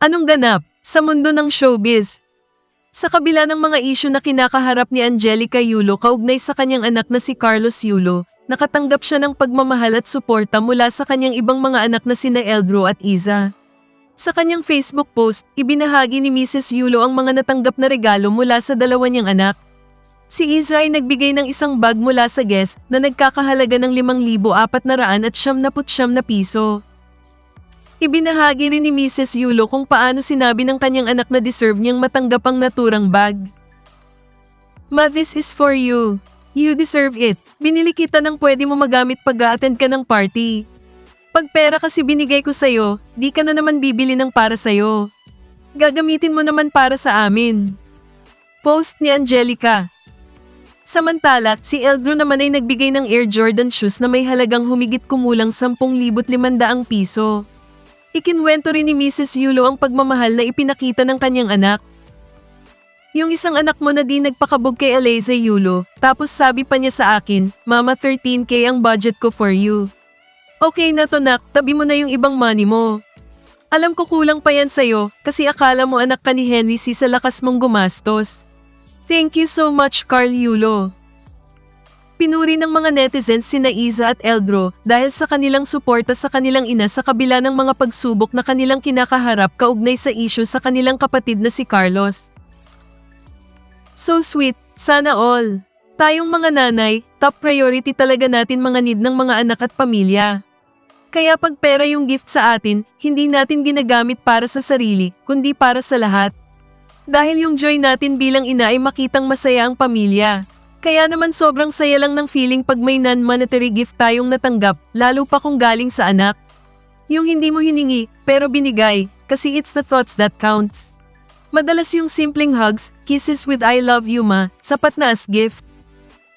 Anong ganap sa mundo ng showbiz? Sa kabila ng mga isyu na kinakaharap ni Angelica Yulo kaugnay sa kanyang anak na si Carlos Yulo, nakatanggap siya ng pagmamahal at suporta mula sa kanyang ibang mga anak na sina Eldro at Iza. Sa kanyang Facebook post, ibinahagi ni Mrs. Yulo ang mga natanggap na regalo mula sa dalawa niyang anak. Si Iza ay nagbigay ng isang bag mula sa guest na nagkakahalaga ng 5,400 at siyam na putsyam na piso. Ibinahagi rin ni Mrs. Yulo kung paano sinabi ng kanyang anak na deserve niyang matanggap ang naturang bag. Ma, this is for you. You deserve it. Binili kita ng pwede mo magamit pag attend ka ng party. Pag pera kasi binigay ko sa'yo, di ka na naman bibili ng para sa'yo. Gagamitin mo naman para sa amin. Post ni Angelica. Samantala, si Eldro naman ay nagbigay ng Air Jordan shoes na may halagang humigit kumulang 10,500 piso. Ikinwento rin ni Mrs. Yulo ang pagmamahal na ipinakita ng kanyang anak. Yung isang anak mo na di nagpakabog kay Eliza Yulo, tapos sabi pa niya sa akin, Mama 13k ang budget ko for you. Okay na to nak, tabi mo na yung ibang money mo. Alam ko kulang pa yan sa'yo, kasi akala mo anak ka ni Henry si sa lakas mong gumastos. Thank you so much Carl Yulo. Pinuri ng mga netizens sina Iza at Eldro dahil sa kanilang suporta sa kanilang ina sa kabila ng mga pagsubok na kanilang kinakaharap kaugnay sa isyu sa kanilang kapatid na si Carlos. So sweet, sana all. Tayong mga nanay, top priority talaga natin mga need ng mga anak at pamilya. Kaya pag pera yung gift sa atin, hindi natin ginagamit para sa sarili, kundi para sa lahat. Dahil yung joy natin bilang ina ay makitang masaya ang pamilya. Kaya naman sobrang saya lang ng feeling pag may non-monetary gift tayong natanggap, lalo pa kung galing sa anak. Yung hindi mo hiningi, pero binigay, kasi it's the thoughts that counts. Madalas yung simpleng hugs, kisses with I love you ma, sapat na as gift.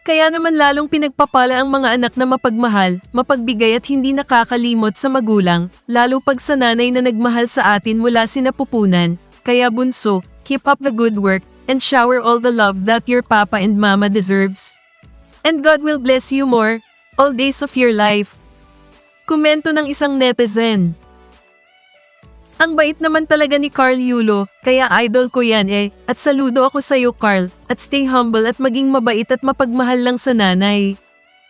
Kaya naman lalong pinagpapala ang mga anak na mapagmahal, mapagbigay at hindi nakakalimot sa magulang, lalo pag sa nanay na nagmahal sa atin mula sinapupunan. Kaya bunso, keep up the good work, and shower all the love that your papa and mama deserves. And God will bless you more, all days of your life. Komento ng isang netizen. Ang bait naman talaga ni Carl Yulo, kaya idol ko yan eh, at saludo ako sa'yo Carl, at stay humble at maging mabait at mapagmahal lang sa nanay.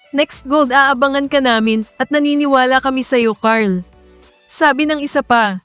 Next gold aabangan ka namin, at naniniwala kami sa'yo Carl. Sabi ng isa pa,